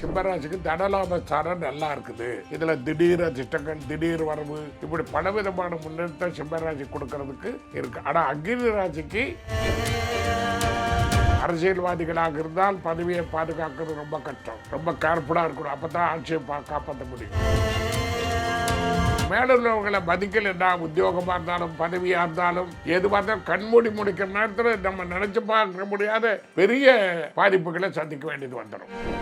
சிம்மராசிக்கு தனலாபஸ்தானம் நல்லா இருக்குது. இதுல திடீர் அதிர்ஷ்டங்கள் திடீர் வரவு இப்படி பலவிதமான முன்னேற்றம் சிம்மராசி கொடுக்கறதுக்கு இருக்கு. ஆனா அக்னி ராசிக்கு அரசியல்வாதிகளாக இருந்தால் பதவியை பாதுகாக்கிறது ரொம்ப கஷ்டம். ரொம்ப கேர்ஃபுல்லாக இருக்கணும். அப்போ தான் ஆட்சியை பா- காப்பாற்ற முடியும். மேல உள்ளவங்களை மதிக்கலைன்னா உத்தியோகமாக இருந்தாலும் பதவியாக இருந்தாலும் எதுவாக இருந்தாலும் கண்மூடி முடிக்கிற நேரத்தில் நம்ம நினைச்சு பார்க்க முடியாத பெரிய பாதிப்புகளை சந்திக்க வேண்டியது வந்துடும்.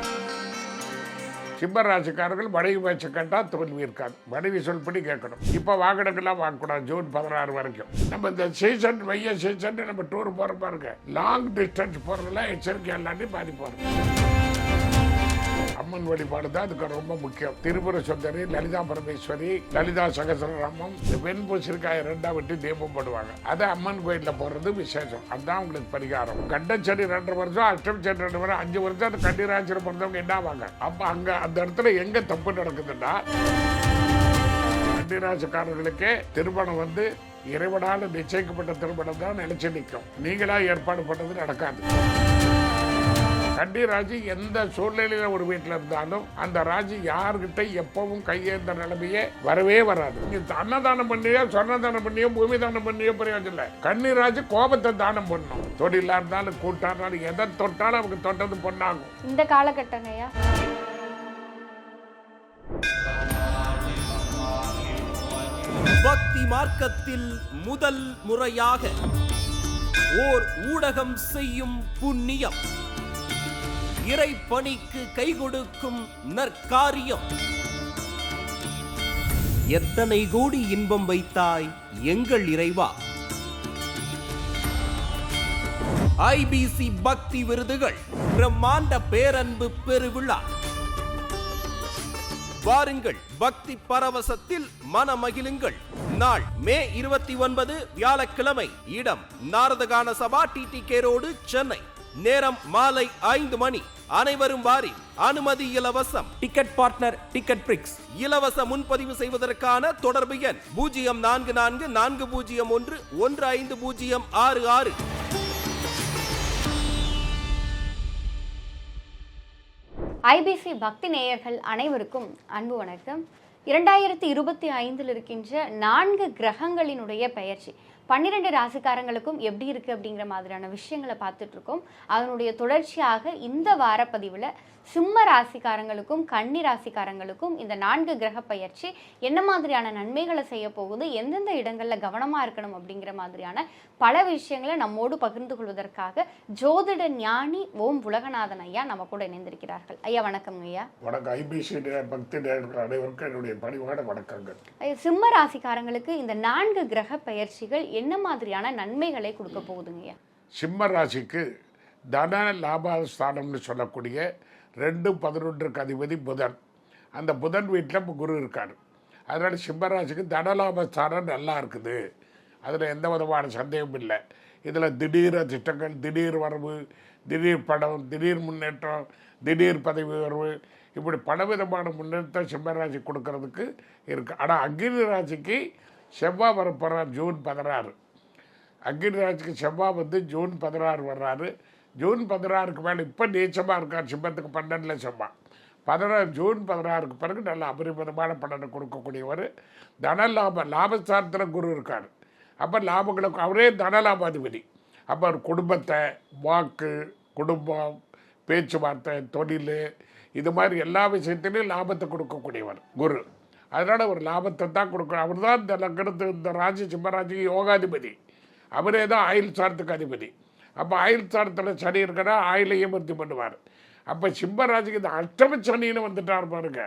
சிம்மராசிக்காரர்கள் மனைவி பேச்ச கேட்டால் தோல்வி இருக்காது மனைவி சொல்படி கேட்கணும். இப்போ வாகனங்கள்லாம் வாங்கக்கூடாது ஜூன் பதினாறு வரைக்கும். நம்ம இந்த சீசன் வெய்ய சீசன் நம்ம டூர் போகிற பாருங்க. லாங் டிஸ்டன்ஸ் போகிறதெல்லாம் எச்சரிக்கை எல்லாத்தையும் பாதிப்பு அம்மன் வழிபாடு தான் அதுக்கு ரொம்ப முக்கியம். திருபுர சுந்தரி லலிதா பரமேஸ்வரி லலிதா சகசரராமம் இந்த ரெண்டா விட்டு தீபம் போடுவாங்க. அது அம்மன் கோயிலில் போடுறது விசேஷம். அதுதான் உங்களுக்கு பரிகாரம். கண்டச்செடி ரெண்டு வருஷம் அஷ்டம் செடி ரெண்டு வருஷம் அஞ்சு வருஷம் அந்த கண்டிராட்சியில் பிறந்தவங்க என்ன ஆவாங்க அப்போ அங்கே அந்த இடத்துல எங்கே தப்பு நடக்குதுன்னா கண்டிராசிக்காரர்களுக்கே திருமணம் வந்து இறைவனால் நிச்சயிக்கப்பட்ட திருமணம் தான் நினைச்சு நிற்கும். நீங்களா ஏற்பாடு பண்ணது நடக்காது. கண்டி ராஜி எந்த சூழ்நிலையில ஒரு வீட்டில் இருந்தாலும் அந்த ராஜி யார்கிட்ட எப்பவும் கையேந்த நிலைமையே வரவே வராது. நீங்க அன்னதானம் பண்ணியோ சொன்னதானம் பண்ணியோ பூமி தானம் பண்ணியோ பிரயோஜனம் இல்லை. கன்னி ராஜி கோபத்தை தானம் பண்ணணும் தொழிலா இருந்தாலும் கூட்டா இருந்தாலும் எதை தொட்டாலும் அவங்க தொட்டது பொண்ணாகும். இந்த காலகட்டங்கய்யா பக்தி மார்க்கத்தில் முதல் முறையாக ஓர் ஊடகம் செய்யும் புண்ணியம். இறைப்பணிக்கு கை கொடுக்கும் நற்காரியம். எத்தனை கோடி இன்பம் வைத்தாய் எங்கள் இறைவா? ஐபிசி பக்தி விருதுகள் பிரம்மாண்ட பேரன்பு பெருவிழா. வாருங்கள் பக்தி பரவசத்தில் மனமகிழுங்கள். நாள் மே இருபத்தி ஒன்பது வியாழக்கிழமை இடம் நாரதகான சபா டிடி ரோடு சென்னை. நேரம் மாலை ஐந்து மணி. அனைவரும் வாரி அனுமதி இலவசம். டிக்கெட் பார்ட்னர் டிக்கெட் பிரிக்ஸ் இலவச முன்பதிவு செய்வதற்கான தொடர்பு எண் பூஜ்ஜியம் நான்கு நான்கு நான்கு பூஜ்ஜியம் ஒன்று ஒன்று ஐந்து பூஜ்ஜியம் ஆறு ஆறு. ஐபிசி பக்தி நேயர்கள் அனைவருக்கும் அன்பு வணக்கம். இரண்டாயிரத்தி இருபத்தி ஐந்தில் இருக்கின்ற நான்கு கிரகங்களினுடைய பெயர்ச்சி. பன்னிரெண்டு ராசிக்காரங்களுக்கும் எப்படி இருக்கு அப்படிங்கிற மாதிரியான விஷயங்களை பார்த்துட்டு இருக்கோம் அதனுடைய தொடர்ச்சியாக இந்த வாரப்பதிவில் சிம்ம ராசிக்காரங்களுக்கும் கன்னி ராசிக்காரங்களுக்கும் இந்த நான்கு கிரக பெயர்ச்சி என்ன மாதிரியான நன்மைகளை செய்ய போகுது எந்தெந்த இடங்களில் கவனமாக இருக்கணும் அப்படிங்கிற மாதிரியான பல விஷயங்களை நம்மோடு பகிர்ந்து கொள்வதற்காக ஜோதிட ஞானி ஓம் உலகநாதன் ஐயா நம்ம கூட இணைந்திருக்கிறார்கள். ஐயா வணக்கம் ஐயா. வணக்கம். ஐபிசி பக்தி அனைவருக்கும் என்னுடைய பணிவான வணக்கங்கள். சிம்ம ராசிக்காரங்களுக்கு இந்த நான்கு கிரக பெயர்ச்சிகள் என்ன மாதிரியான நன்மைகளை கொடுக்க போகுதுங்க சிம்ம ராசிக்கு தன லாபஸ்தானம்னு சொல்லக்கூடிய ரெண்டு பதினொன்றுக்கு அதிபதி புதன். அந்த புதன் வீட்டில் குரு இருக்கார். அதனால் சிம்மராசிக்கு தனலாபஸ்தானம் நல்லா இருக்குது. அதில் எந்த விதமான சந்தேகமும் இல்லை. இதில் திடீர் திட்டங்கள் திடீர் வரவு திடீர் படம் திடீர் முன்னேற்றம் திடீர் பதவி உயர்வு இப்படி பலவிதமான முன்னேற்றத்தை சிம்மராசி கொடுக்கறதுக்கு இருக்குது ஆனால் அக்னி ராசிக்கு செவ்வாய் வரப்போகிறார் ஜூன் பதினாறு. அக்னிராஜுக்கு செவ்வாய் வந்து ஜூன் பதினாறு வர்றாரு. ஜூன் பதினாறுக்கு மேலே இப்போ நீச்சமாக இருக்கார் சிம்மத்துக்கு பன்னெண்டில் செவ்வாய். பதினாறு ஜூன் பதினாறுக்கு பிறகு நல்ல அபரிமிதமான பலனை கொடுக்கக்கூடியவர். தன லாப லாபஸ்தானத்தில் குரு இருக்கார். அப்போ லாபங்களுக்கு அவரே தனலாபாதிபதி. அப்போ குடும்பத்தை வாக்கு குடும்பம் பேச்சுவார்த்தை தொழில் இது மாதிரி எல்லா விஷயத்திலையும் லாபத்தை கொடுக்கக்கூடியவர் குரு. அதனால் ஒரு லாபத்தை தான் கொடுக்கணும். அவர் தான் இந்த லக்கணத்து இந்த ராசி சிம்மராஜிக்கு யோகாதிபதி. அவரே தான் ஆயில் சாரத்துக்கு அதிபதி. அப்போ ஆயில் சாரத்தில் சனி இருக்கிறா ஆயிலையும் விருத்தி பண்ணுவார். அப்போ சிம்மராஜுக்கு இந்த அஷ்டம சனின்னு வந்துட்டார் பாருங்க.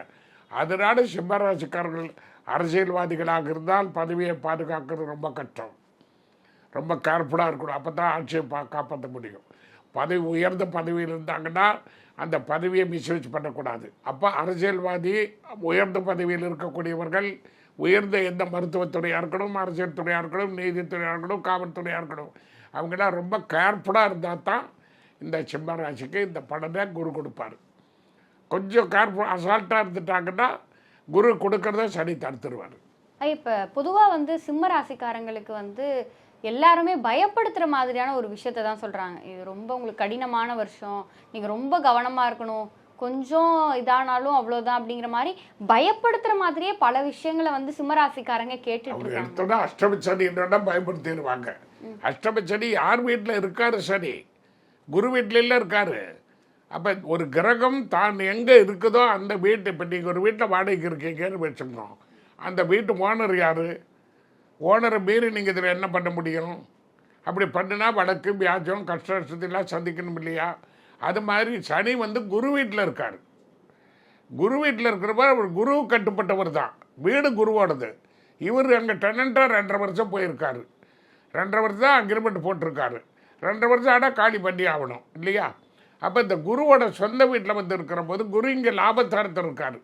அதனால சிம்மராசிக்காரர்கள் அரசியல்வாதிகளாக இருந்தால் பதவியை பாதுகாக்கிறது ரொம்ப கஷ்டம். ரொம்ப கேர்ஃபுல்லாக இருக்கணும். அப்போ தான் ஆட்சியை பா காப்பாற்ற முடியும். பதவி உயர்ந்த பதவியில் இருந்தாங்கன்னா அந்த பதவியை மிஸ்யூஸ் பண்ணக்கூடாது. அப்போ அரசியல்வாதி உயர்ந்த பதவியில் இருக்கக்கூடியவர்கள் உயர்ந்த எந்த மருத்துவத்துறையாக இருக்கணும் அரசியல் துறையாக இருக்கணும் நீதித்துறையாக இருக்கணும் காவல்துறையாக இருக்கணும். அவங்களாம் ரொம்ப கேர்ஃபுல்லாக இருந்தால் தான் இந்த சிம்மராசிக்கு இந்த பலனை குரு கொடுப்பார். கொஞ்சம் கேர்ஃபுல் அசால்ட்டாக இருந்துட்டாங்கன்னா குரு கொடுக்கறத சனி தடுத்துருவார். இப்போ பொதுவாக வந்து சிம்ம ராசிக்காரங்களுக்கு வந்து எல்லாருமே பயப்படுத்துற மாதிரியான ஒரு விஷயத்தை தான் சொல்றாங்க. இது ரொம்ப உங்களுக்கு கடினமான வருஷம். நீங்க ரொம்ப கவனமா இருக்கணும். கொஞ்சம் இதானாலும் அவ்வளவுதான் அப்படிங்கிற மாதிரி பயப்படுத்துற மாதிரியே பல விஷயங்களை வந்து சிம்மராசிக்காரங்க கேட்டுட்டு இருக்காங்க. அஷ்டம சனி பயப்படுத்திடுவாங்க. அஷ்டம சனி யார் வீட்டில் இருக்காரு சனி? குரு வீட்டில இருக்காரு. அப்போ ஒரு கிரகம் தான் எங்கே இருக்குதோ அந்த வீட்டு இப்போ நீங்கள் ஒரு வீட்டில் வாடகைக்கு இருக்கீங்கன்னு வச்சுக்கணும். அந்த வீட்டு ஓனர் யார்? ஓனரை மீறி நீங்கள் இதில் என்ன பண்ண முடியும்? அப்படி பண்ணினா வழக்கு வியாஜம் கஷ்ட நஷ்டத்தெல்லாம் சந்திக்கணும் இல்லையா? அது மாதிரி சனி வந்து குரு வீட்டில் இருக்கார். குரு வீட்டில் இருக்கிறப்ப அவர் குரு கட்டுப்பட்டவர் தான். வீடு குருவோடது. இவர் அங்கே டெனண்ட்டாக ரெண்டரை வருஷம் போயிருக்காரு. ரெண்டரை வருஷம் தான் அக்ரிமெண்ட் போட்டிருக்காரு. ரெண்டரை வருஷம் ஆனால் காலி பண்ணி ஆகணும் இல்லையா? அப்போ இந்த குருவோட சொந்த வீட்டில் வந்து இருக்கிற போது குரு இங்கே லாபத்தாரத்தில் இருக்கார்.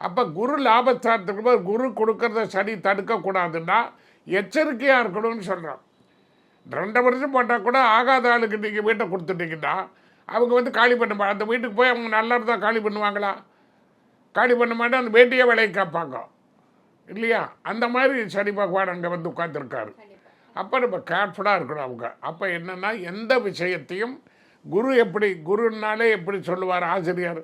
அப்போ குரு லாபத்தாரத்துக்கு போது குரு கொடுக்கறத சனி தடுக்கக்கூடாதுன்னா எச்சரிக்கையாக இருக்கணும்னு சொல்கிறோம் ரெண்டு வருஷம் போட்டால் கூட ஆகாத ஆளுக்கு நீங்கள் வீட்டை கொடுத்துட்டீங்கன்னா அவங்க வந்து காலி பண்ண மா- அந்த வீட்டுக்கு போய் அவங்க நல்லா இருந்தால் காலி பண்ணுவாங்களா? காலி பண்ண மாட்டேன் அந்த வேட்டியே விலையை காப்பாங்க இல்லையா? அந்த மாதிரி சனி பகவான் அங்கே வந்து உட்காந்துருக்காரு அப்போ நம்ம கேர்ஃபுல்லாக இருக்கணும் அவங்க. அப்போ என்னென்னா எந்த விஷயத்தையும் குரு எப்படி குருனாலே எப்படி சொல்லுவார் ஆசிரியர்?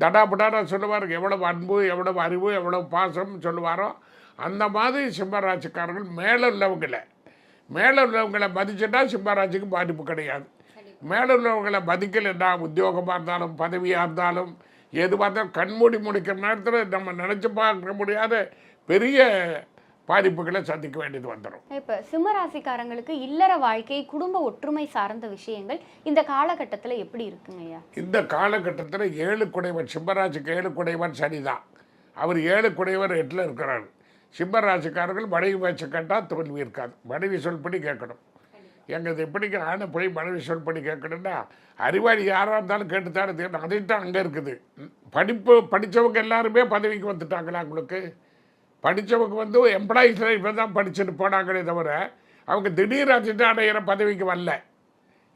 தடாபடாரா சொல்லுவார் எவ்வளவு அன்பு எவ்வளவு அறிவு எவ்வளவு பாசம் சொல்லுவாரோ அந்த மாதிரி சிம்மராசிக்காரர்கள் மேலே உள்ளவங்களை. மேலே உள்ளவங்களை மதிச்சுட்டா சிம்மராசிக்கு பாதிப்பு கிடையாது. மேலே உள்ளவங்களை மதிக்கலைன்னா உத்தியோகமாக இருந்தாலும் பதவியாக இருந்தாலும் எதுவாக பார்த்தாலும் கண்மூடி முடிக்கிற நேரத்தில் நம்ம நினச்சி பார்க்க முடியாத பெரிய பாதிப்புகளை சந்திக்க வேண்டியது வந்துடும் இப்ப சிம்மராசிக்காரங்களுக்கு இல்லற வாழ்க்கை குடும்ப ஒற்றுமை சார்ந்த விஷயங்கள் இந்த காலகட்டத்துல எப்படி இருக்குங்க ஐயா? இந்த காலகட்டத்தில் ஏழு குடைவர் சிம்மராசிக்கு ஏழு குடைவர் சனிதான். அவர் ஏழு குடைவர் எட்டில் இருக்கிறார். சிம்மராசிக்காரர்கள் மனைவி பேச்சு கேட்டால் தோல்வி இருக்காது. மனைவி சொல்படி கேட்கணும். எங்க இது எப்படிங்க ஆனை போய் மனைவி சொல்படி கேட்கணும்னா அறிவாளி யாராக இருந்தாலும் கேட்டுத்தானே தீரணும். அதைத்தான் அங்கே இருக்குது. படிப்பு படித்தவங்க எல்லாருமே பதவிக்கு வந்துட்டாங்களா உங்களுக்கு? படித்தவங்க வந்து எம்ப்ளாயீஸ் இப்போ தான் படிச்சுட்டு போனாங்களே தவிர அவங்க திடீர் அடிச்சுட்டு அடையிற பதவிக்கு வரல.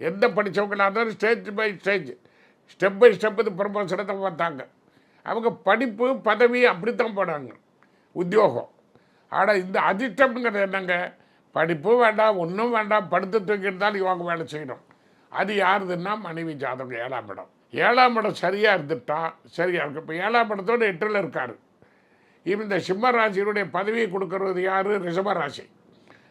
எந்த படித்தவங்களா இருந்தாலும் stage by stage step by step இது ப்ரொமோஷனை தான் பார்த்தாங்க அவங்க படிப்பு பதவி அப்படித்தான் போனாங்க. உத்தியோகம். ஆனால் இந்த அதிர்ஷ்டம்ங்கிறது என்னங்க? படிப்பும் வேண்டாம் ஒன்றும் வேண்டாம் படுத்து தூக்கியிருந்தாலும் இவங்க வேலை செய்யணும். அது யாருதுன்னா மனைவி ஜாதகம் ஏழாம் இடம். ஏழாம் இடம் சரியாக இருந்துட்டா சரியாக இருக்கு இப்போ ஏழாம் இடத்தோடு எட்டில் இருக்காரு. இந்த சிம்மராசியினுடைய பதவியை கொடுக்கறது யார்? ரிஷபராசி.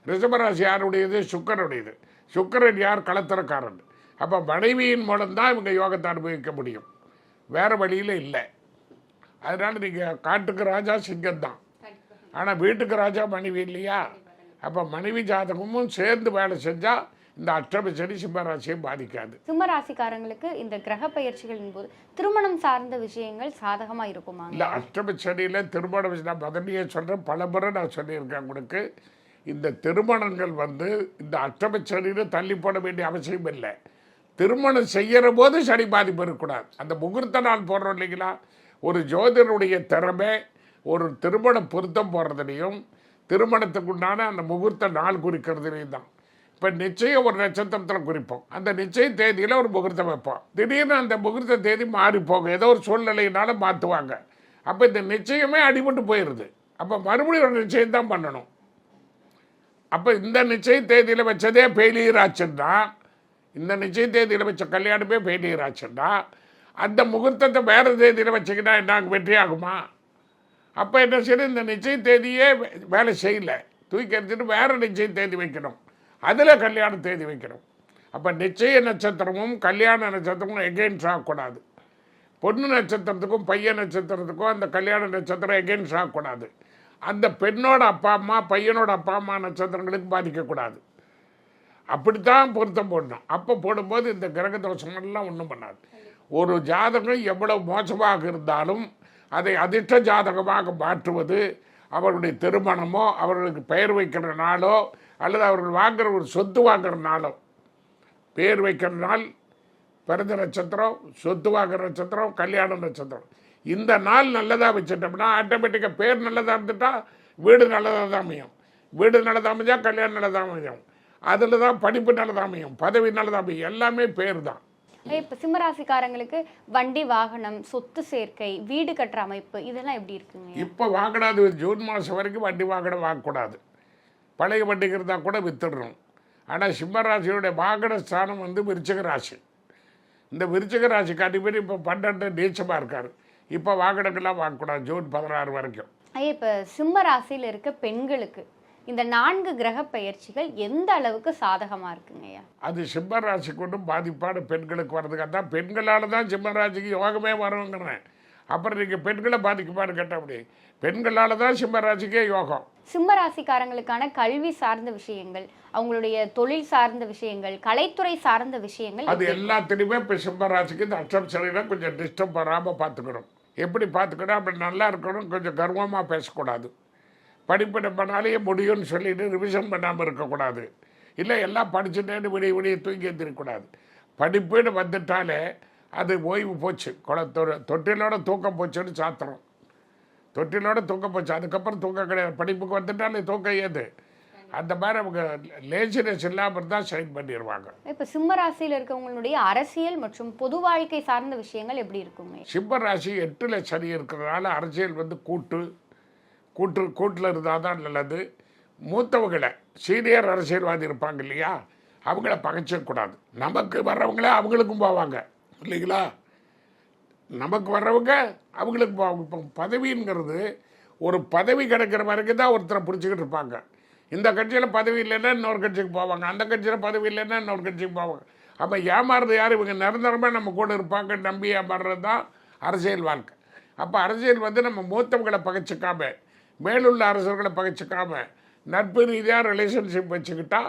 ரிஷபராசி யாருடையது? சுக்கரனுடையது. சுக்கரன் யார்? களத்திரக்காரன் அப்போ மனைவியின் மூலம்தான் இவங்க யோகத்தை அனுபவிக்க முடியும். வேறு வழியில் இல்லை. அதனால் நீங்கள் காட்டுக்கு ராஜா சிங்கம் தான். ஆனால் வீட்டுக்கு ராஜா மனைவி இல்லையா? அப்போ மனைவி ஜாதகமும் சேர்ந்து வேலை செஞ்சால் இந்த அஷ்டம சனி சிம்மராசியை பாதிக்காது. சிம்மராசிக்காரங்களுக்கு இந்த கிரக பயிற்சிகளின் போது திருமணம் சார்ந்த விஷயங்கள் சாதகமா இருக்குமாங்க? இல்லை அஷ்டம சனியில் திருமணம் நான் முதலியே சொல்கிறேன் பல முறை நான் சொல்லியிருக்கேன் உங்களுக்கு. இந்த திருமணங்கள் வந்து இந்த அஷ்டம சனியில் தள்ளி போட வேண்டிய அவசியம் இல்லை. திருமணம் செய்கிற போது சனி பாதிப்பு இருக்கக்கூடாது. அந்த முகூர்த்த நாள் போடுறோம் இல்லைங்களா? ஒரு ஜோதிடருடைய திறமை ஒரு திருமண பொருத்தம் போடுறதுலையும் திருமணத்துக்கு உண்டான அந்த முகூர்த்த நாள் குறிக்கிறதுலையும் தான். இப்போ நிச்சயம் ஒரு நட்சத்திரத்தில் குறிப்போம். அந்த நிச்சய தேதியில் ஒரு முகூர்த்தம் வைப்போம். திடீர்னு அந்த முகூர்த்த தேதி மாறி போகும். ஏதோ ஒரு சூழ்நிலையினால மாற்றுவாங்க அப்போ இந்த நிச்சயமே அடிபட்டு போயிடுது அப்போ மறுபடியும் ஒரு நிச்சயம் தான் பண்ணணும். அப்போ இந்த நிச்சய தேதியில் வச்சதே ஃபெயிலியர் ஆச்சுன்னா இந்த நிச்சய தேதியில் வச்ச கல்யாணமே ஃபெயிலியர் ஆச்சுன்னா அந்த முகூர்த்தத்தை வேறு தேதியில் வச்சுக்கிட்டா என்ன வெற்றி ஆகுமா? அப்போ என்ன செய்யணும்? இந்த நிச்சய தேதியே வே- வேலை செய்யலை. தூக்கி எடுத்துட்டு வேறு நிச்சய தேதி வைக்கணும். அதில் கல்யாண தேதி வைக்கணும். அப்போ நிச்சய நட்சத்திரமும் கல்யாண நட்சத்திரமும் எகெயின்ஸ் ஆகக்கூடாது. பொண்ணு நட்சத்திரத்துக்கும் பையன் நட்சத்திரத்துக்கும் அந்த கல்யாண நட்சத்திரம் எகெயின்ஸ் ஆகக்கூடாது. அந்த பெண்ணோட அப்பா அம்மா பையனோட அப்பா அம்மா நட்சத்திரங்களுக்கு பாதிக்கக்கூடாது. அப்படித்தான் பொருத்தம் போடணும். அப்போ போடும்போது இந்த கிரக தோஷங்கள்லாம் ஒன்றும் பண்ணாது. ஒரு ஜாதகம் எவ்வளவு மோசமாக இருந்தாலும் அதை அதிர்ஷ்ட ஜாதகமாக மாற்றுவது அவருடைய திருமணமோ அவர்களுக்கு பெயர் வைக்கிற நாளோ அல்லது அவர்கள் வாங்குற ஒரு சொத்து வாங்குற நாளோ. பேர் வைக்கிற நாள் பிறந்த நட்சத்திரம் சொத்து வாங்குற நட்சத்திரம் கல்யாண நட்சத்திரம். இந்த நாள் நல்லதாக வச்சுட்டோம்னா ஆட்டோமேட்டிக்காக பேர் நல்லதாக இருந்துட்டா வீடு நல்லதாக தான் அமையும். வீடு நல்லதாக அமைஞ்சா கல்யாணம் நல்லதாக அமையும். அதில் தான் படிப்பு நல்லதாக அமையும் பதவி நல்லதாக அமையும். எல்லாமே பேர் தான். இப்ப சிம்மராசிக்காரங்களுக்கு வண்டி வாகனம் சொத்து சேர்க்கை வீடு கட்டுற அமைப்பு இதெல்லாம் எப்படி இருக்குங்க? இப்போ வாங்கினாது ஜூன் மாதம் வரைக்கும் வண்டி வாகனம் வாங்கக்கூடாது. பழைய வண்டிக்கு இருந்தால் கூட வித்துடணும். ஆனால் சிம்மராசியுடைய வாகன ஸ்தானம் வந்து விருச்சிக ராசி. இந்த விருச்சிக ராசிக்கு அதிபதி இப்போ பன்னெண்டு நீச்சமாக இருக்கார். இப்போ வாகனங்கள்லாம் வாங்கக்கூடாது ஜூன் பதினாறு வரைக்கும். ஐயா இப்போ சிம்ம ராசியில் இருக்க பெண்களுக்கு இந்த நான்கு கிரக பெயர்ச்சிகள் எந்த அளவுக்கு சாதகமா இருக்குங்க ஐயா? அது சிம்ம ராசிக்கு ஒன்றும் பாதிப்பான பெண்களுக்கு வர்றதுக்கு அதான் பெண்களால் தான் சிம்ம ராசிக்கு யோகமே வருங்கிறேன் அப்புறம் நீங்கள் பெண்களை பாதிக்குமான்னு கேட்டால் அப்படி. பெண்களால் தான் சிம்ம ராசிக்கே யோகம். சிம்ம ராசிக்காரங்களுக்கான கல்வி சார்ந்த விஷயங்கள் அவங்களுடைய தொழில் சார்ந்த விஷயங்கள் கலைத்துறை சார்ந்த விஷயங்கள் அது எல்லாத்துலேயுமே இப்போ சிம்ம ராசிக்கு இந்த அஷ்டம் சரியில கொஞ்சம் டிஸ்டர்ப் வராமல் பார்த்துக்கணும். எப்படி பார்த்துக்கணும்? அப்படி நல்லா இருக்கணும் கொஞ்சம் கர்வமாக பேசக்கூடாது. படிப்பு நம்மனாலேயே முடியும்னு சொல்லிட்டு ரிவிஷன் பண்ணாமல் இருக்கக்கூடாது. இல்லை எல்லாம் படிச்சுட்டேன்னு விடிய விடிய தூங்கி எந்திரிக்கூடாது படிப்புன்னு வந்துட்டாலே அது ஓய்வு போச்சு. குள தொ- தொட்டிலோட தூக்கம் போச்சுன்னு சாத்திரம். தொட்டிலோட தூக்கம் போச்சு. அதுக்கப்புறம் தூக்கம் கிடையாது. படிப்புக்கு வந்துட்டாலே தூக்கம் ஏது? அந்த மாதிரி அவங்க லேசினஸ் இல்லாமல் இருந்தால் சைன் பண்ணிடுவாங்க இப்போ சிம்ம ராசியில் இருக்கவங்களுடைய அரசியல் மற்றும் பொது வாழ்க்கை சார்ந்த விஷயங்கள் எப்படி இருக்குங்க? சிம்ம ராசி எட்டில் சனி இருக்கிறதுனால அரசியல் வந்து கூட்டு கூட்டு கூட்டில் இருந்தால் தான் நல்லது. மூத்தவங்களை சீனியர் அரசியல்வாதி இருப்பாங்க இல்லையா? அவங்கள பகைச்சிடக்கூடாது. நமக்கு வர்றவங்களே அவங்களுக்கும் போவாங்க. இல்லைங்களா? நமக்கு வர்றவங்க அவங்களுக்கு இப்போ பதவிங்கிறது ஒரு பதவி கிடைக்கிற வரைக்கும் தான் ஒருத்தரை பிடிச்சிக்கிட்டு இருப்பாங்க. இந்த கட்சியில் பதவி இல்லைன்னா இன்னொரு கட்சிக்கு போவாங்க. அந்த கட்சியில் பதவி இல்லைன்னா இன்னொரு கட்சிக்கு போவாங்க. அப்போ ஏமாறுறது யார்? இவங்க நிரந்தரமாக நம்ம கூட இருப்பாங்க நம்பி ஏமாறுறது தான் அரசியல் வாழ்க்கை. அப்போ அரசியல் வந்து நம்ம மூத்தவங்களை பகைச்சிக்காம மேலுள்ள அரசர்களை பகைச்சிக்காம நட்பு ரீதியாக ரிலேஷன்ஷிப் வச்சுக்கிட்டா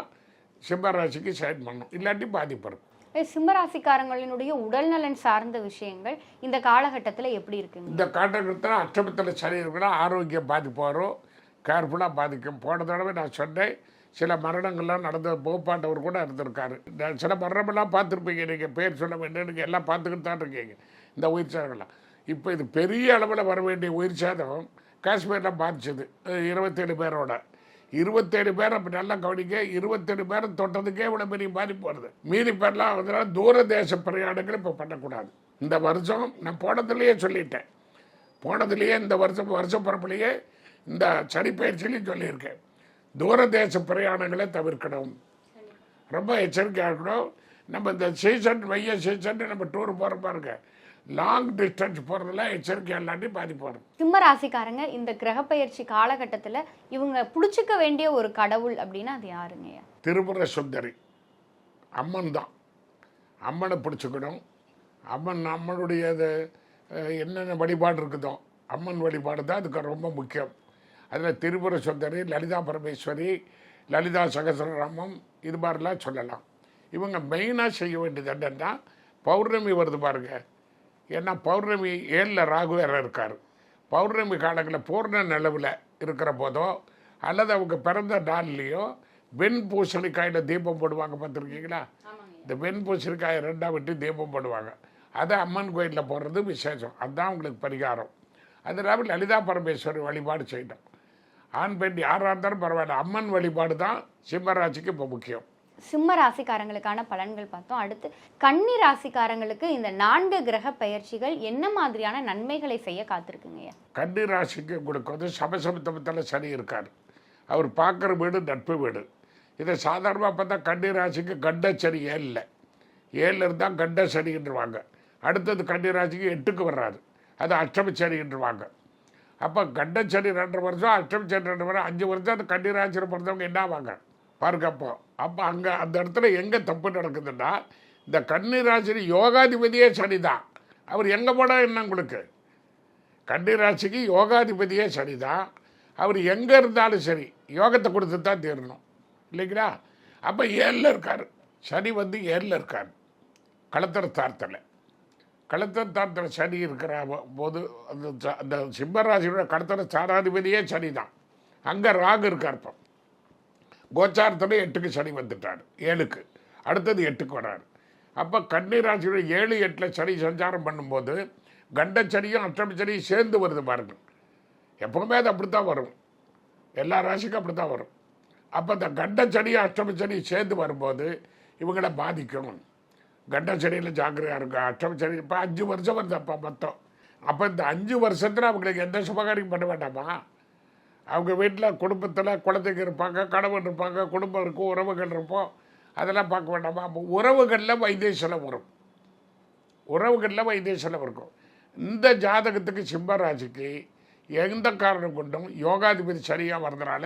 சிம்மராசிக்கு சைன் பண்ணும். இல்லாட்டி பாதிப்பு இருக்கும். சிம்மராசிக்காரங்களினுடைய உடல்நலன் சார்ந்த விஷயங்கள் இந்த காலகட்டத்தில் எப்படி இருக்குங்க? இந்த காலகட்டத்தில் அஷ்டமத்தில் சனி இருக்குன்னா ஆரோக்கியம் பாதிப்பு வரும் கேர்ஃபுல்லாக பாதிக்கும். போன தடவை நான் சொன்னேன் சில மரணங்கள்லாம் நடந்த போப்பாண்டவர் கூட இருந்திருக்காரு. நான் சில மரணமெல்லாம் பார்த்துருப்பீங்க நீங்கள் பேர் சொல்ல வேண்டிய நீங்கள் எல்லாம் பார்த்துக்கிட்டு தான் இருக்கீங்க இந்த உயிர் சேதங்கள்லாம் இப்போ இது பெரிய அளவில் வர வேண்டிய உயிர் சேதம் காஷ்மீரில் பாதிச்சது இருபத்தேழு பேரோட. இருபத்தேழு பேர் அப்படி நல்லா கவனிக்க இருபத்தேழு பேரை தொட்டதுக்கே இவ்வளோ பெரிய பாதிப்பு வருது. மீதி பேர்லாம் அதனால தூர தேச பிரயாணங்கள் இப்போ பண்ணக்கூடாது. இந்த வருஷம் நான் போனதுலேயே சொல்லிட்டேன். போனதுலேயே இந்த வருஷம் வருஷ பிறப்புலேயே இந்த சனிப்பயிற்சியிலையும் சொல்லியிருக்கேன். தூர தேச பிரயாணங்களை தவிர்க்கணும். ரொம்ப எச்சரிக்கையாக இருக்கணும். நம்ம இந்த சீசன் வெய்ய சீசன் நம்ம டூர் போகிற பாருங்க. லாங் டிஸ்டன்ஸ் போகிறதுல எச்சரிக்கை இல்லாட்டி பாதிப்பு வரும் சிம்ம ராசிக்காரங்க இந்த கிரகப்பெயர்ச்சி காலகட்டத்தில் இவங்க பிடிச்சிக்க வேண்டிய ஒரு கடவுள் அப்படின்னா அது யாருங்கய்யா திருபுர சுந்தரி. அம்மன் தான். அம்மனை பிடிச்சிக்கணும். அம்மன் அஹ், என்னென்ன வழிபாடு இருக்குதோ அம்மன் வழிபாடு தான் அதுக்கு ரொம்ப முக்கியம். அதில் திரிபுர சுந்தரி லலிதா பரமேஸ்வரி லலிதா சகசரராமம் இது மாதிரிலாம் சொல்லலாம். இவங்க மெயினாக செய்ய வேண்டியது என்னென்னா பௌர்ணமி வருது பாருங்க. ஏன்னா பௌர்ணமி ஏழில் ராகு வேற இருக்கார். பௌர்ணமி காலங்களில் பூர்ண நிலவில் இருக்கிற போதோ அல்லது அவங்க பிறந்த நாள்லேயோ வெண் பூசணிக்காயில் தீபம் போடுவாங்க பார்த்துருக்கீங்களா? இந்த வெண் பூசணிக்காயை ரெண்டாக விட்டு தீபம் போடுவாங்க. அதை அம்மன் கோயிலில் போடுறது விசேஷம். அதுதான் அவங்களுக்கு பரிகாரம். அது இல்லாமல் லலிதா பரமேஸ்வரி வழிபாடு செய்யணும். ஆண் பெண் யாராக இருந்தாலும் பரவாயில்ல. அம்மன் வழிபாடு தான் சிம்மராசிக்கு இப்போ முக்கியம். சிம்ம ராசிக்காரங்களுக்கான பலன்கள் பார்த்தோம். அடுத்து கன்னி ராசிக்காரங்களுக்கு இந்த நான்கு கிரக பயிற்சிகள் என்ன மாதிரியான நன்மைகளை செய்ய காத்திருக்குங்கய்யா கன்னி ராசிக்கு உங்களுக்கு வந்து சமசமத்தமத்தில் சனி இருக்கார். அவர் பார்க்குற வீடு நட்பு வீடு. இதை சாதாரணமாக பார்த்தா கன்னி ராசிக்கு கண்ட சனி ஏழில். ஏழில் இருந்தால் கண்ட சனின்றுவாங்க அடுத்தது கன்னி ராசிக்கு எட்டுக்கு வர்றாரு. அது அஷ்டம சனின்றுவாங்க அப்போ கண்ட சனி ரெண்டு வருஷம் அஷ்டம சனி ரெண்டு வருஷம் அஞ்சு வருஷம் அந்த கன்னி ராசியில் பிறந்தவங்க என்ன ஆவாங்க? பாருங்க அப்போ அங்கே அந்த இடத்துல எங்கே தப்பு நடக்குதுன்னா இந்த கன்னி யோகாதிபதியே சனி தான் அவர் எங்கே போனால் என்ன உங்களுக்கு? கன்னிராசிக்கு யோகாதிபதியே சரிதான். அவர் எங்கே இருந்தாலும் சரி யோகத்தை கொடுத்து தான் தீரணும். இல்லைங்களா? அப்போ ஏழில் இருக்கார். சனி வந்து ஏழில் இருக்கார். களத்திரத்தார்த்தில் களத்திரத்தார்த்தில் சனி இருக்கிற போது அந்த அந்த சிம்மராசியோட களத்திர சாராதிபதியே சனி தான் அங்கே ராகு இருக்கார் இப்போ. கோச்சாரத்தில் எட்டுக்கு சனி வந்துட்டார். ஏழுக்கு. அடுத்தது எட்டுக்கு வர்றார் அப்போ கன்னிராசியோட ஏழு எட்டில் சனி சஞ்சாரம் பண்ணும்போது கண்டச்சனியும் அஷ்டமச்சனியும் சேர்ந்து வருது பாருங்க எப்பவுமே அது அப்படித்தான் வரும். எல்லா ராசிக்கும் அப்படித்தான் வரும். அப்போ இந்த கண்டச்சனியும் அஷ்டமச்சனியும் சேர்ந்து வரும்போது இவங்களை பாதிக்கும். கண்டச்சனியில் ஜாக்கிரதையாக இருக்கும் அஷ்டமச்சனி இப்போ அஞ்சு வருஷம் வருது அப்போ மொத்தம். அப்போ இந்த அஞ்சு வருஷத்தில் அவங்களுக்கு எந்த சுபகாரியம் பண்ண வேண்டாமா? அவங்க வீட்டில் குடும்பத்தில் குழந்தைங்க இருப்பாங்க கணவன் இருப்பாங்க குடும்பம் இருக்கும் உறவுகள் இருப்போம் அதெல்லாம் பார்க்க வேண்டாமா? அப்போ உறவுகளில் வைத்திய செலவு வரும். உறவுகளில் வைத்திய செலவு இருக்கும். இந்த ஜாதகத்துக்கு சிம்மராசிக்கு எந்த காரணம் கொண்டும் யோகாதிபதி சரியாக வர்றதுனால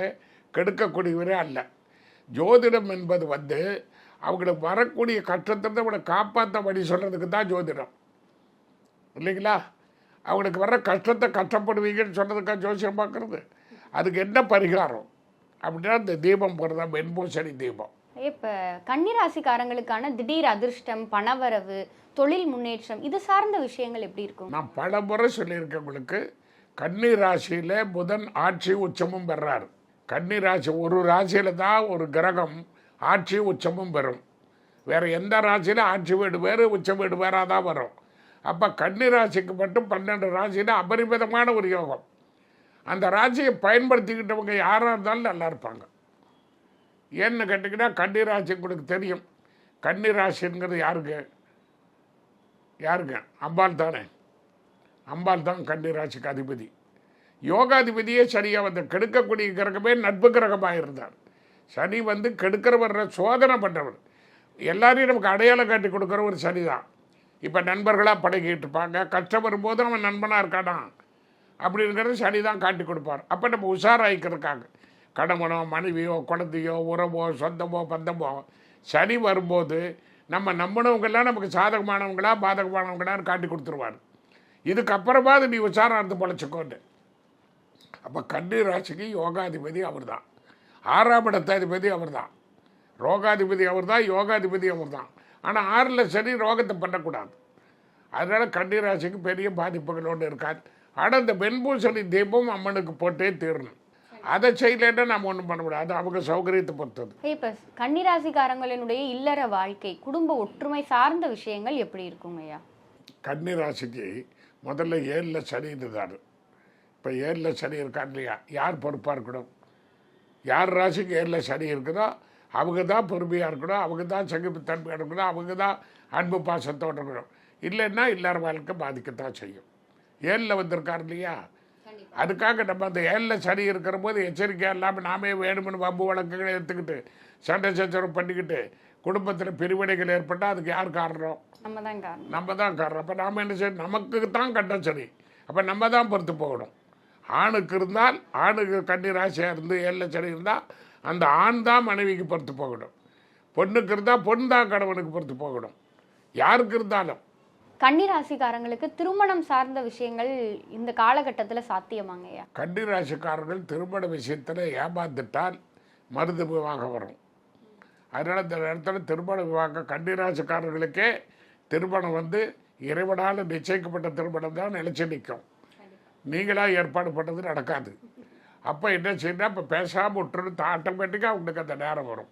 கெடுக்கக்கூடியவரே அல்ல. ஜோதிடம் என்பது வந்து அவங்களுக்கு வரக்கூடிய கஷ்டத்தை அவங்களை காப்பாற்ற வழி சொல்கிறதுக்கு தான் ஜோதிடம். இல்லைங்களா? அவங்களுக்கு வர கஷ்டத்தை கஷ்டப்படுவீங்கன்னு சொன்னதுக்காக ஜோசியம் பார்க்குறது. அதுக்கு என்ன பரிகாரம்? அப்படின்னா இந்த தீபம் போடுறதா வெண்பூசணி தீபம். இப்போ கன்னிராசிக்காரங்களுக்கான திடீர் அதிர்ஷ்டம் பணவரவு தொழில் முன்னேற்றம் இது சார்ந்த விஷயங்கள் எப்படி இருக்கும்? நான் பல முறை சொல்லியிருக்கேன் உங்களுக்கு. கன்னி ராசியில் புதன் ஆட்சி உச்சமும் பெறார். கன்னி ராசி ஒரு ராசியில் தான் ஒரு கிரகம் ஆட்சி உச்சமும் பெறும். வேறு எந்த ராசியில் ஆட்சி வீடு வேறு உச்ச வீடு வேறாக தான் வரும். அப்போ கன்னி ராசிக்கு மட்டும் பன்னெண்டு ராசியில் அபரிமிதமான ஒரு யோகம். அந்த ராசியை பயன்படுத்திக்கிட்டவங்க யாராக இருந்தாலும் நல்லா இருப்பாங்க. ஏன்னு கேட்டிங்கன்னா கன்னி ராசி உங்களுக்கு தெரியும். கன்னி ராசிங்கிறது யாருக்கு யாருங்க? அம்பாள் தானே. அம்பாள் தான் கன்னி ராசிக்கு அதிபதி. யோகாதிபதியே சரியாக வந்து கெடுக்கக்கூடிய கிரகமே நட்பு கிரகமாக இருந்தார். சனி வந்து கெடுக்கிறவர சோதனை பண்ணுறவர் எல்லாரையும் நமக்கு அடையாளம் காட்டி கொடுக்குற ஒரு சனி தான் இப்போ நண்பர்களாக பழகிட்டு இருப்பாங்க கஷ்டம் வரும்போது அவன் நண்பனாக இருக்கானா? அப்படிங்கிறது சனி தான் காட்டி கொடுப்பார். அப்போ நம்ம உஷாராயிக்கிறதுக்காக. கணவனோ மனைவியோ குழந்தையோ உறவோ சொந்தமோ பந்தமோ சனி வரும்போது நம்ம நம்பினவங்கெல்லாம் நமக்கு சாதகமானவங்களா பாதகமானவங்களான்னு காட்டி கொடுத்துருவார். இதுக்கப்புறமா அது நீ உஷாராக இருந்து பொழைச்சிக்கோன்னு. அப்போ கன்னி ராசிக்கு யோகாதிபதி அவர் தான் ஆறாம் இடத்தாதிபதி அவர் தான் ரோகாதிபதி அவர் தான் யோகாதிபதி அவர் தான் ஆனால் ஆறில் சனி ரோகத்தை பண்ணக்கூடாது. அதனால் கன்னி ராசிக்கு பெரிய பாதிப்புகள் ஒன்று இருக்காது ஆனால் இந்த வெண்பூசணி தீபம் அம்மனுக்கு போட்டே தீரணும். அதை செய்யலைன்னா நம்ம ஒன்றும் பண்ண முடியாது. அது அவங்க சௌகரியத்தை பொறுத்தது. இப்போ கன்னிராசிக்காரங்களினுடைய இல்லற வாழ்க்கை குடும்ப ஒற்றுமை சார்ந்த விஷயங்கள் எப்படி இருக்குங்க ஐயா? கன்னி ராசிக்கு முதல்ல ஏழில் சனி இருந்தார் இப்போ ஏழில் சனி இருக்கான் இல்லையா? யார் பொறுப்பாக இருக்கணும்? யார் ராசிக்கு ஏழில் சனி இருக்குதோ அவங்க தான் பொறுமையாக இருக்கணும். அவங்க தான் சகிப்புத்தன்மையாக இருக்கணும். அவங்க தான் அன்பு பாசத்தோடு இருக்கணும். இல்லைன்னா எல்லார் வாழ்க்கை பாதிக்கத்தான் செய்யும். ஏழில் வந்திருக்கார் இல்லையா? அதுக்காக நம்ம அந்த ஏழில் சனி இருக்கிற போது எச்சரிக்கை இல்லாமல் நாமே வேணும்னு வம்பு வழக்குகளை எடுத்துக்கிட்டு சண்டை சச்சரவு பண்ணிக்கிட்டு குடும்பத்தில் பிரிவினைகள் ஏற்பட்டால் அதுக்கு யார் காரணம்? நம்ம தான் காரணம். நம்ம தான் காரணம். அப்போ நாம் என்ன செய்யணும்? நமக்கு தான் கட்டம் சரி அப்போ நம்ம தான் பொறுத்து போகணும். ஆணுக்கு இருந்தால் ஆணுக்கு கன்னி ராசியாக இருந்து ஏழில் சரி இருந்தால் அந்த ஆண் தான் மனைவிக்கு பொறுத்து போகணும். பொண்ணுக்கு இருந்தால் பொண்ணு தான் கணவனுக்கு பொறுத்து போகணும். யாருக்கு இருந்தாலும். கன்னிராசிக்காரங்களுக்கு திருமணம் சார்ந்த விஷயங்கள் இந்த காலகட்டத்தில் சாத்தியமாங்க ஐயா கன்னி ராசிக்காரர்கள் திருமண விஷயத்தில் ஏமாந்துட்டால் மருது விவாகம் வரும். அதனால் இந்த நேரத்தில் திருமண விவாகம் கன்னி ராசிக்காரர்களுக்கே திருமணம் வந்து இறைவனால் நிச்சயிக்கப்பட்ட திருமணம் தான் நிலைச்சு நிற்கும் நீங்களாக ஏற்பாடு பண்ணது நடக்காது. அப்போ என்ன செய்யணும் இப்போ பேசாமல் விட்டுறது ஆட்டோமேட்டிக்காக அவங்களுக்கு அந்த நேரம் வரும்.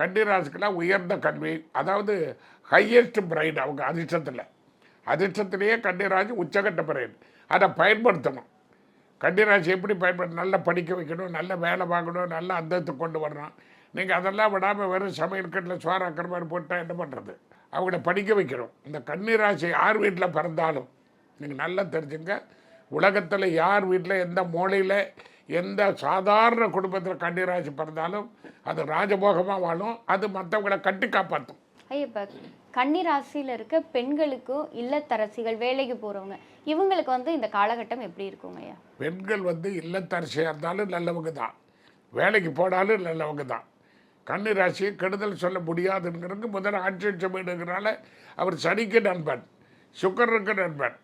கன்னி ராசிக்கெல்லாம் உயர்ந்த கல்வி அதாவது ஹையஸ்ட் பிரைன் அவங்க அதிர்ஷ்டத்தில். அதிர்ஷ்டத்திலேயே கன்னிராசி உச்சகட்ட பிறகு அதை பயன்படுத்தணும். கன்னிராசி எப்படி பயன்படுத்த நல்லா படிக்க வைக்கணும் நல்ல வேலை வாங்கணும் நல்ல அந்தத்துக்கு கொண்டு வரணும். நீங்கள் அதெல்லாம் விடாமல் வெறும் சமையல் கட்டில் சோறாக்கிற மாதிரி போட்டால் என்ன பண்ணுறது அவங்கள படிக்க வைக்கணும். இந்த கன்னிராசி யார் வீட்டில் பிறந்தாலும் நீங்கள் நல்லா தெரிஞ்சுங்க. உலகத்தில் யார் வீட்டில் எந்த மூலையில் எந்த சாதாரண குடும்பத்தில் கன்னிராசி பிறந்தாலும் அது ராஜபோகமாக வாழும். அது மற்றவங்களை கட்டி காப்பாற்றும் ஐயா இப்போ கன்னிராசியில் இருக்க பெண்களுக்கும் இல்லத்தரசிகள் வேலைக்கு போகிறவங்க இவங்களுக்கு வந்து இந்த காலகட்டம் எப்படி இருக்குங்க ஐயா? பெண்கள் வந்து இல்லத்தரசியாக இருந்தாலும் நல்லவங்க தான். வேலைக்கு போனாலும் நல்லவங்க தான். கன்னி ராசியை கெடுதல் சொல்ல முடியாதுங்கிறதுக்கு முதல்ல ஆட்சி வீடுங்கிறனால அவர் சனிக்கு நண்பன் சுக்கரனுக்கு நண்பன்.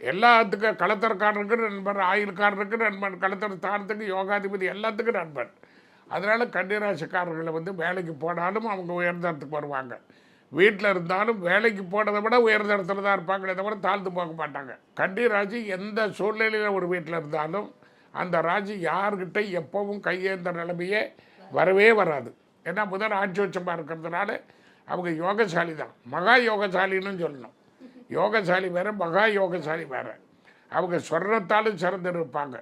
எல்லாத்துக்கும் களத்தரக்காரனுக்கு நண்பன் ஆயுள்காரனுக்கு நண்பன் களத்தர ஸ்தானத்துக்கு யோகாதிபதி எல்லாத்துக்கும் நண்பன். அதனால் கன்னிராசிக்காரர்களை வந்து வேலைக்கு போனாலும் அவங்க உயர்ந்த இடத்துக்கு வருவாங்க. வீட்டில் இருந்தாலும் வேலைக்கு போனதை விட உயர்ந்த இடத்துல தான் இருப்பாங்களே தவிர தாழ்ந்து போக மாட்டாங்க. கன்னிராசி எந்த சூழ்நிலையில் ஒரு வீட்டில் இருந்தாலும் அந்த ராசி யார்கிட்ட எப்பவும் கையேந்த நிலைமையே வரவே வராது. ஏன்னா முதல் ஆட்சி உச்சமாக இருக்கிறதுனால அவங்க யோகசாலி தான். மகா யோகசாலின்னு சொல்லணும். யோகசாலி வேறு மகா யோகசாலி வேறு. அவங்க சொர்ணத்தாலும் சிறந்து இருப்பாங்க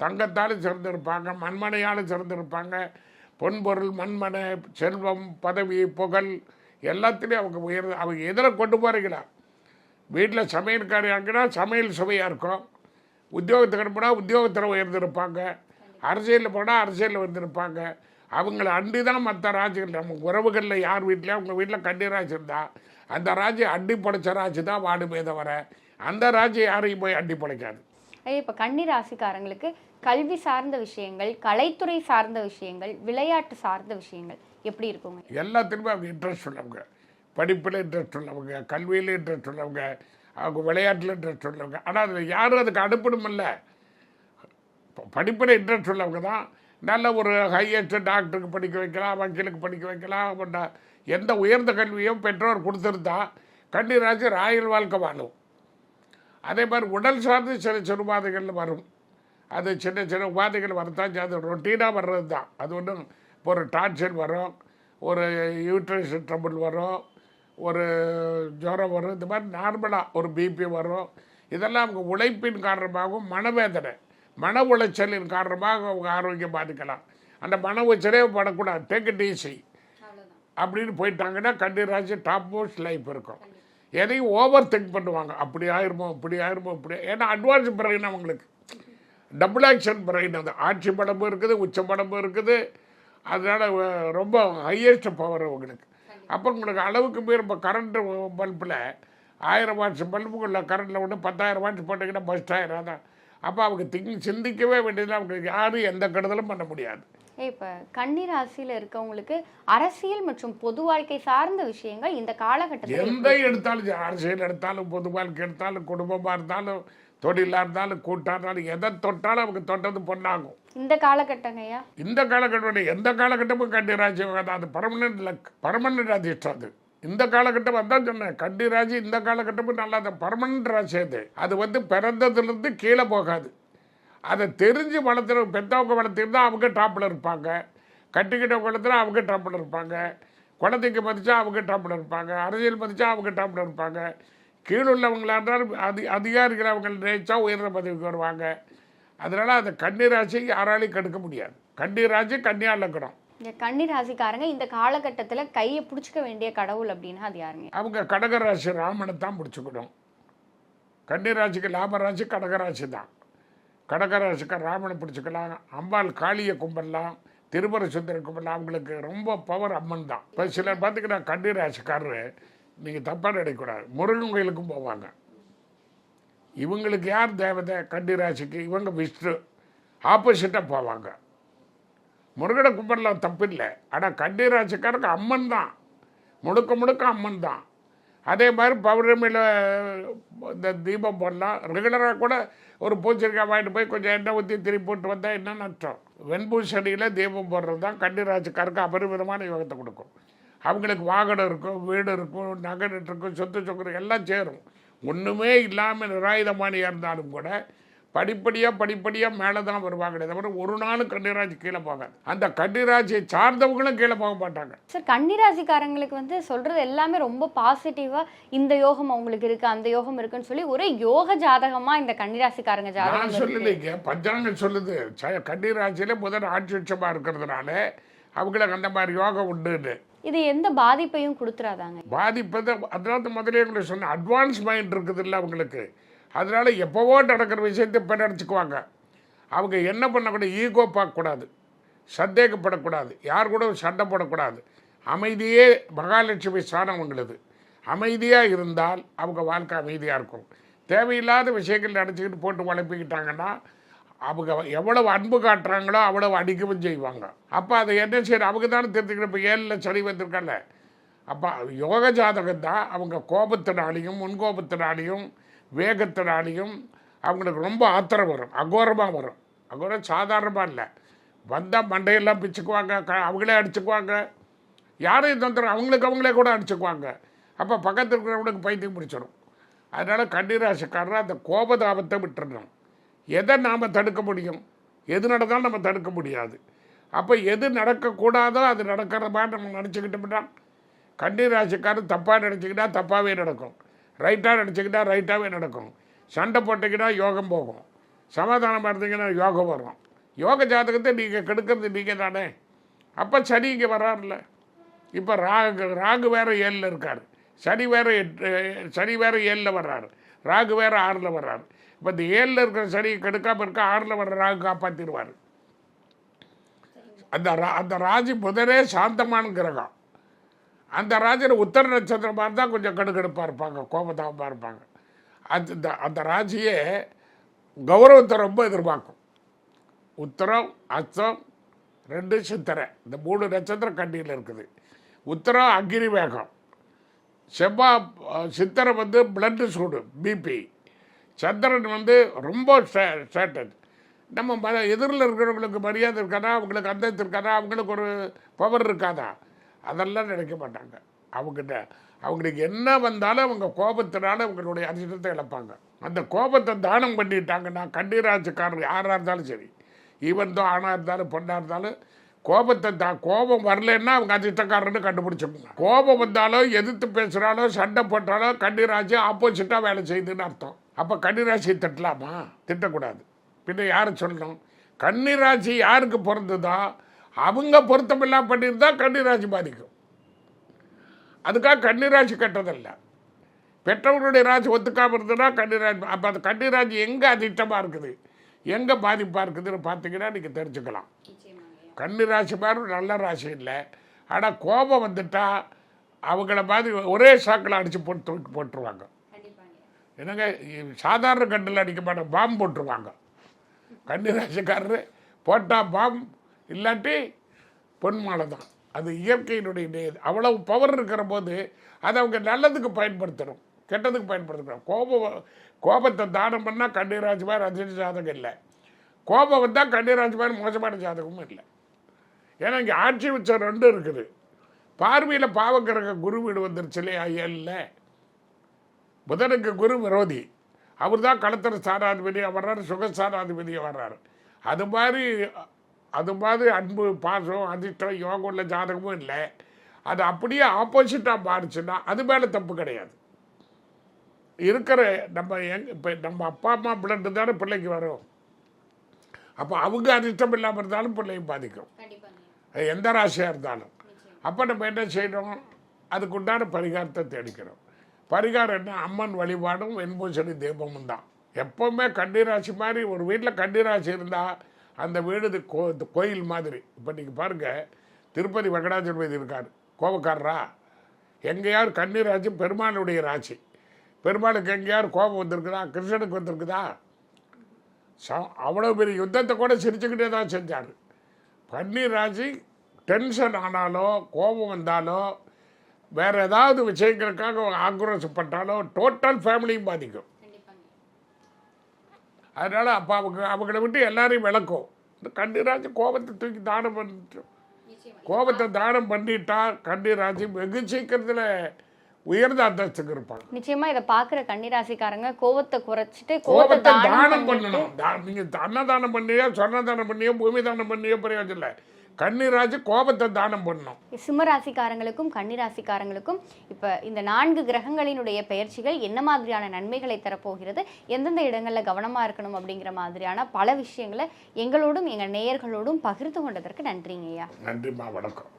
தங்கத்தாலும் சிறந்து இருப்பாங்க மண்மனையாலும் சிறந்திருப்பாங்க. பொன்பொருள் மண்மனை செல்வம் பதவி புகழ் எல்லாத்துலேயும் அவங்க உயர் அவங்க எதில் கொண்டு போகிறீங்களா வீட்டில் சமையல்காரி ஆகினா சமையல் சுவையாக இருக்கும். உத்தியோகத்துக்கு போனால் உத்தியோகத்தில் உயர்ந்திருப்பாங்க. அரசியலில் போனால் அரசியலில் வந்திருப்பாங்க அவங்கள அண்டி தான் மற்ற ராஜ்கள் நம்ம உறவுகளில் யார் வீட்டிலையும் அவங்க வீட்டில் கண்ணீர் ராஜ் இருந்தா அந்த ராஜ் அண்டி படைச்ச ராஜு தான் வாடுமே தவிர அந்த ராஜ் யாரையும் போய் அண்டி படைக்காது. இப்போ கன்னி ராசிக்காரங்களுக்கு கல்வி சார்ந்த விஷயங்கள் கலைத்துறை சார்ந்த விஷயங்கள் விளையாட்டு சார்ந்த விஷயங்கள் எப்படி இருக்குங்க? எல்லாத்துலேயுமே அவங்க இன்ட்ரெஸ்ட் உள்ளவங்க. படிப்பில் இன்ட்ரெஸ்ட் உள்ளவங்க கல்வியில் இன்ட்ரெஸ்ட் உள்ளவங்க அவங்க விளையாட்டில் இன்ட்ரெஸ்ட் உள்ளவங்க. ஆனால் அதில் யாரும் அதுக்கு அனுப்பணும் இல்லை படிப்பில் இன்ட்ரெஸ்ட் உள்ளவங்க தான். நல்ல ஒரு ஹையஸ்ட் டாக்டருக்கு படிக்க வைக்கலாம் வக்கீலுக்கு படிக்க வைக்கலாம் அப்படின்ற எந்த உயர்ந்த கல்வியும் பெற்றோர் கொடுத்துருந்தா கன்னிராசி ராயல் வாழ்க்கை வாழும். அதே மாதிரி உடல் சார்ந்து சில சிறு உபாதைகள் வரும். அது சின்ன சின்ன உபாதைகள் வரத்தான் அது ரொட்டீனாக வர்றது தான் அது ஒன்றும் ஒரு டான்ஷன் வரும் ஒரு யூட்ரஸ் ட்ரபிள் வரும் ஒரு ஜுரம் வரும் இந்த மாதிரி நார்மலாக ஒரு பிபி வரும். இதெல்லாம் அவங்க உழைப்பின் காரணமாகவும் மனவேதனை மன உளைச்சலின் காரணமாக அவங்க ஆரோக்கியம் பாதிக்கலாம். அந்த மன உளைச்சலே படக்கூடாது. டேக் இட் ஈஸி அப்படின்னு போயிட்டாங்கன்னா கண்டிராஜி டாப் மோஸ்ட் லைஃப் இருக்கும். எதையும் ஓவர் திங்க் பண்ணுவாங்க. அப்படி ஆயிருமோ இப்படி ஆயிருமோ இப்படி. ஏன்னா அட்வான்ஸ் பிரெயின் அவங்களுக்கு டபுள் ஆக்ஷன் பிரெயின் அது ஆட்சி படமும் இருக்குது உச்ச படமும் இருக்குது. அதனால் ரொம்ப ஹையஸ்ட் பவர் அவங்களுக்கு அப்போ உங்களுக்கு அளவுக்கு மீறி இப்போ கரண்ட்டு பல்பில் ஆயிரம் வாட்ஸ் பல்புக்குள்ள கரண்ட்டில் விட்டு பத்தாயிரம் வாட்ஸ் போட்டிங்கன்னா பஸ்ட் ஆயிரம் தான் அப்போ அவங்க திங்க் சிந்திக்கவே வேண்டியதில்லை அவங்களுக்கு யாரும் எந்த கெடுதலும் பண்ண முடியாது. இப்ப கன்னி ராசியில இருக்கவங்களுக்கு அரசியல் மற்றும் பொது வாழ்க்கை சார்ந்த விஷயங்கள் இந்த காலகட்டத்தில் எந்த எடுத்தாலும் அரசியல் எடுத்தாலும் பொது வாழ்க்கை எடுத்தாலும் குடும்பமாக இருந்தாலும் தொழிலாக இருந்தாலும் கூட்டாக இருந்தாலும் எதை தொட்டாலும் அவங்க தொட்டது பொண்ணாகும் இந்த காலகட்டங்கய்யா இந்த காலகட்டம் எந்த காலகட்டமும் கண்டி ராஜ்யம் அது பர்மனன்ட் லக் பர்மனன்ட் அதிர்ஷ்டம் அது. இந்த காலகட்டம் அதான் சொன்னேன் கண்டி ராஜி இந்த காலகட்டமும் நல்லா அந்த பர்மனன்ட் ராசி அது. அது வந்து பிறந்ததுலேருந்து கீழே போகாது. அதை தெரிஞ்சு வளர்த்துற பெற்றவங்க வளர்த்திருந்தா அவங்க டாப்பில் இருப்பாங்க. கட்டிக்கிட்டவங்க வளர்த்துனா அவங்க டாப்பில் இருப்பாங்க. குழந்தைக்கு மதிச்சா அவங்க டாப்பில் இருப்பாங்க. அரசியல் மதிச்சா அவங்க டாப்பில் இருப்பாங்க. கீழுள்ளவங்களா இருந்தாலும் அதி அதிகாரிகள் அவங்க நினைச்சா உயர்ந்த பதவிக்கு வருவாங்க. அதனால் அந்த கன்னிராசி யாராலையும் கெடுக்க முடியாது. கன்னிராசி கன்னியா லக்கணம் இந்த கன்னி ராசிக்காரங்க இந்த காலகட்டத்துல கையை பிடிச்சிக்க வேண்டிய கடவுள் அப்படின்னா அது யாருங்க? அவங்க கடகராசி ராமனை தான் பிடிச்சிக்கணும். கன்னிராசிக்கு லாபராசி கடகராசி தான். கடகராசிக்கு ராமனை பிடிச்சிக்கலாம். அம்பாள் காளியை கும்பிடலாம். திருமர சுந்தர கும்பிடலாம். அவங்களுக்கு ரொம்ப பவர் அம்மன் தான். இப்போ சிலர் பார்த்தீங்கன்னா கன்னிராசிக்காரரு நீங்கள் தப்பாக நினைக்கக்கூடாது. முருகன் கோயிலுக்கும் போவாங்க. இவங்களுக்கு யார் தேவதை? கன்னிராசிக்கு இவங்க விஷ்ணு ஆப்போசிட்டாக போவாங்க. முருகனை கும்பிடலாம் தப்பில்லை. ஆனால் கன்னிராசிக்காரருக்கு அம்மன் தான் முழுக்க முழுக்க அம்மன் தான் அதே மாதிரி பௌர்ணமியில் இந்த தீபம் போடலாம். ரெகுலராக கூட ஒரு பூச்சரிக்காய் வாங்கிட்டு போய் கொஞ்சம் எண்ணெய் ஊற்றி திருப்பி போட்டு வந்தால் என்ன நஷ்டம்? வெண்பூசணியில் தீபம் போடுறது தான் கன்னிராசிக்காருக்கு அபரிமிதமான யோகத்தை கொடுக்கும். அவங்களுக்கு வாகனம் இருக்கும் வீடு இருக்கும் நகை இருக்கும் சொத்து சொத்து எல்லாம் சேரும். ஒன்றுமே இல்லாமல் நிராயுதமானியாக இருந்தாலும் கூட படிப்படியாக படிப்படியாக மேலே தான் வருவாங்களே தவிர ஒரு நாளும் கன்னிராஜ் கீழே போகாது. அந்த கன்னிராஜியை சார்ந்தவங்களும் கீழே போக மாட்டாங்க. சார் கன்னி ராசிக்காரங்களுக்கு வந்து சொல்றது எல்லாமே ரொம்ப பாசிட்டிவா இந்த யோகம் அவங்களுக்கு இருக்கு அந்த யோகம் இருக்குன்னு சொல்லி ஒரே யோக ஜாதகமா இந்த கன்னி ராசிக்காரங்க நான் ஜாதகம் இருக்கு. சொல்லலைங்க. பஞ்சாங்கம் சொல்லுது. கன்னிராசியில முதல் ஆட்சி உச்சமாக இருக்கிறதுனால அவங்களுக்கு அந்த மாதிரி யோகம் உண்டுன்னு. இது எந்த பாதிப்பையும் கொடுத்துறாதாங்க. பாதிப்பது அதனால முதலே உங்களுக்கு சொன்ன அட்வான்ஸ் மைண்ட் இருக்குது இல்லை அவங்களுக்கு அதனால எப்போவோ நடக்கிற விஷயத்தை இப்போ நினச்சிக்குவாங்க அவங்க என்ன பண்ணக்கூடாது ஈகோ பார்க்கக்கூடாது சந்தேகப்படக்கூடாது யார் கூட சண்டை போடக்கூடாது. அமைதியே மகாலட்சுமி ஸ்தானம் அவங்களது அமைதியாக இருந்தால் அவங்க வாழ்க்கை அமைதியாக இருக்கும். தேவையில்லாத விஷயங்கள் நினச்சிக்கிட்டு போட்டு உழைப்பிக்கிட்டாங்கன்னா அவங்க எவ்வளவு அன்பு காட்டுறாங்களோ அவ்வளவு அடிக்கவும் செய்வாங்க. அப்போ அதை என்ன செய்யணும் அவங்க தானே தெரிஞ்சுக்கணும். இப்போ ஏழில் சனி வந்திருக்கல அப்போ யோக ஜாதகம் தான் அவங்க கோபத்தினாலையும் முன்கோபத்தினாலையும் வேகத்தினாலையும் அவங்களுக்கு ரொம்ப ஆத்திரம் வரும். அகோரமாக வரும். அகோரம் சாதாரணமாக இல்லை. வந்தால் மண்டையெல்லாம் பிச்சுக்குவாங்க. க அவங்களே அடிச்சுக்குவாங்க. யாரையும் தொந்தரம் அவங்களுக்கு அவங்களே கூட அடிச்சுக்குவாங்க. அப்போ பக்கத்தில் இருக்கிறவங்களுக்கு பைத்தியம் பிடிச்சிடும் அதனால் கன்னிராசிக்காரர் அந்த கோபதாபத்தை விட்டுடணும் எதை நாம் தடுக்க முடியும்? எது நடந்தாலும் நம்ம தடுக்க முடியாது. அப்போ எது நடக்கக்கூடாதோ அது நடக்கிற மாதிரி நம்ம நினச்சிக்கிட்டோம்னா கன்னிராசிக்காரர் தப்பாக நினச்சிக்கிட்டா தப்பாகவே நடக்கும். ரைட்டாக நினச்சிக்கிட்டா ரைட்டாகவே நடக்கும். சண்டை போட்டுக்கிட்டா யோகம் போகும். சமாதானமாக இருந்தீங்கன்னா யோகம் வரும். யோக ஜாதகத்தை நீங்கள் கெடுக்கிறது நீங்கள் தானே. அப்போ சனி இங்கே வராருல இப்போ ராகு ராகு வேற ஏழில் இருக்கார். சனி வேறு எட்டு சனி வேற ஏழில் வர்றாரு. ராகு வேற ஆறில் வர்றாரு. இப்போ இந்த ஏழில் இருக்கிற சனியை கெடுக்காமல் இருக்க ஆறில் வர்ற ராகு காப்பாற்றிடுவார் அந்த ரா- அந்த ராஜி புதனே சாந்தமான கிரகம். அந்த ராஜியில் உத்தர நட்சத்திரம் மாதிரி தான் கொஞ்சம் கடுக்கடுப்பாக இருப்பாங்க கோபதாபமாக இருப்பாங்க. அது இந்த- அந்த ராஜியே கௌரவத்தை ரொம்ப எதிர்பார்க்கும். உத்தரம் அஸ்தம் ரெண்டு சித்திரை இந்த மூணு நட்சத்திரம் கண்டியில் இருக்குது. உத்தரம் அக்னி வேகம் செவ்வாய் சித்திரை வந்து பிளட்டு சூடு பிபி சந்திரன் வந்து ரொம்ப சேட்டட் நம்ம ம எதிரில் இருக்கிறவங்களுக்கு மரியாதை இருக்காதா? அவங்களுக்கு அந்தஸ்து இருக்காதா? அவங்களுக்கு ஒரு பவர் இருக்காதா? அதெல்லாம் நினைக்க மாட்டாங்க. அவங்ககிட்ட அவங்களுக்கு என்ன வந்தாலும் அவங்க கோபத்தினால அவங்களுடைய அதிர்ஷ்டத்தை இழப்பாங்க. அந்த கோபத்தை தானம் பண்ணிட்டாங்கன்னா கண்ணீராட்சிக்காரர் யாராக இருந்தாலும் சரி ஈவன் தான் ஆணாக இருந்தாலும் பொண்ணாக இருந்தாலும் கோபத்தை தா கோபம் வரலன்னா அவங்க அதிர்ஷ்டக்காரன்னு கண்டுபிடிச்சோம்னா கோபம் வந்தாலும் எதிர்த்து பேசுகிறாலோ சண்டை போட்டாலோ கண்ணீராட்சி ஆப்போசிட்டாக வேலை செய்யுதுன்னு அர்த்தம். அப்போ கண்ணீராட்சியை திட்டலாமா? திட்டக்கூடாது. பின்ன யாரை சொல்லணும்? கன்னிராசி யாருக்கு பிறந்ததோ அவங்க பொருத்தமில்லாம் பண்ணியிருந்தா கன்னிராசி பாதிக்கும். அதுக்காக கன்னிராசி கெட்டதல்ல. பெற்றவர்களுடைய ராசி ஒத்துக்காம இருந்ததுன்னா கன்னிராசி அப்போ அந்த கன்னிராசி எங்கே அதிர்ஷ்டமாக இருக்குது? எங்கே பாதிப்பாக இருக்குதுன்னு பார்த்தீங்கன்னா நீங்கள் தெரிஞ்சுக்கலாம். கன்னிராசி மாதிரி நல்ல ராசி இல்லை. ஆனால் கோபம் வந்துட்டா அவங்கள மாதிரி ஒரே சாக்கில் அடித்து போட்டு தூக்கி போட்டுருவாங்க. என்னங்க சாதாரண கண்ணில் அடிக்க மாட்டோம் பாம்பு போட்டுருவாங்க. கன்னிராசிக்காரரு போட்டால் பாம் இல்லாட்டி பொன் மாலை தான். அது இயற்கையினுடைய நேர் அவ்வளவு பவர் இருக்கிற போது அதை அவங்க நல்லதுக்கு பயன்படுத்தணும் கெட்டதுக்கு பயன்படுத்தணும். கோபம் கோபத்தை தானம் பண்ணால் கன்னிராசி மாதிரி அதிர்ஷ்ட ஜாதகம் இல்லை. கோபம் வந்தால் கன்னிராசி மாதிரி மோசமான ஜாதகமும் இல்லை. ஏன்னா இங்கே ஆட்சி உச்சம் ரெண்டும் இருக்குது. பார்வையில் பாவக்கிரக குரு வீடு வந்துருச்சு இல்லையா? இல்லை. புதனுக்கு குரு விரோதி. அவர் தான் களத்திர ஸ்தானாதிபதியாக வர்றாரு சுகஸ்தானாதிபதியாக வர்றாரு. அது மாதிரி அது மாதிரி அன்பு பாசம் அதிர்ஷ்டம் யோகம் உள்ள ஜாதகமும் இல்லை. அது அப்படியே ஆப்போசிட்டாக மாறுச்சுன்னா அது மேலே தப்பு கிடையாது. இருக்கிற நம்ம எங் இப்போ நம்ம அப்பா அம்மா பிளட்டு தானே பிள்ளைக்கு வரும். அப்போ அவங்க அதிர்ஷ்டம் இல்லாமல் இருந்தாலும் பிள்ளையும் பாதிக்கும். எந்த ராசியாக இருந்தாலும். அப்போ நம்ம என்ன செய்யணும்? அதுக்குண்டான பரிகாரத்தை தேடிக்கிறோம். பரிகாரம் என்ன அம்மன் வழிபாடும் வெண்பூசணி தீபமும் தான். எப்போவுமே கன்னிராசி மாதிரி ஒரு வீட்டில் கன்னிராசி இருந்தால் அந்த வீடு கோ கோயில் மாதிரி. இப்போ நீங்கள் பாருங்கள் திருப்பதி வெங்கடாஜலபதி இருக்கார். கோபக்காரரா? எங்கேயாவது கன்னிராசி பெருமாளுடைய ராசி. பெருமாளுக்கு எங்கேயாவது கோபம் வந்திருக்குதா? கிருஷ்ணனுக்கு வந்திருக்குதா? ச- அவ்வளோ பெரிய யுத்தத்தை கூட சிரிச்சுக்கிட்டே தான் செஞ்சார். பன்னீர் ராசி டென்ஷன் ஆனாலோ கோபம் வந்தாலோ வேறு ஏதாவது விஷயங்களுக்காக ஆக்ரோஷப்பட்டாலோ டோட்டல் ஃபேமிலியும் பாதிக்கும். அதனால் அப்போ அவங்க அவங்கள விட்டு எல்லாரையும் விளக்கும். இந்த கன்னிராசி கோபத்தை தூக்கி தானம் பண்ணிட்டு கோபத்தை தானம் பண்ணிட்டா கன்னிராசி வெகு சீக்கிரத்தில் உயர்ந்த அந்தஸ்துக்கு இருப்பாங்க. நிச்சயமா இதை பாக்குற கன்னிராசிக்காரங்க கோவத்தை குறைச்சிட்டு கோபத்தை தானம் பண்ணணும். நீங்க அன்னதானம் பண்ணியோ சொர்ண தானம் பண்ணியோ பூமி தானம் பண்ணியோ பிரயோஜனம் இல்லை. கன்னிராஜ் கோபத்தை தானம் பண்ணணும் சிம்ம ராசிக்காரங்களுக்கும் கன்னிராசிக்காரங்களுக்கும் இப்போ இந்த நான்கு கிரகங்களினுடைய பெயர்ச்சிகள் என்ன மாதிரியான நன்மைகளை தரப்போகிறது? எந்தெந்த இடங்களில் கவனமாக இருக்கணும் அப்படிங்கிற மாதிரியான பல விஷயங்களை எங்களோடும் எங்கள் நேயர்களோடும் பகிர்ந்து கொண்டதற்கு நன்றிங்க ஐயா நன்றிம்மா வணக்கம்.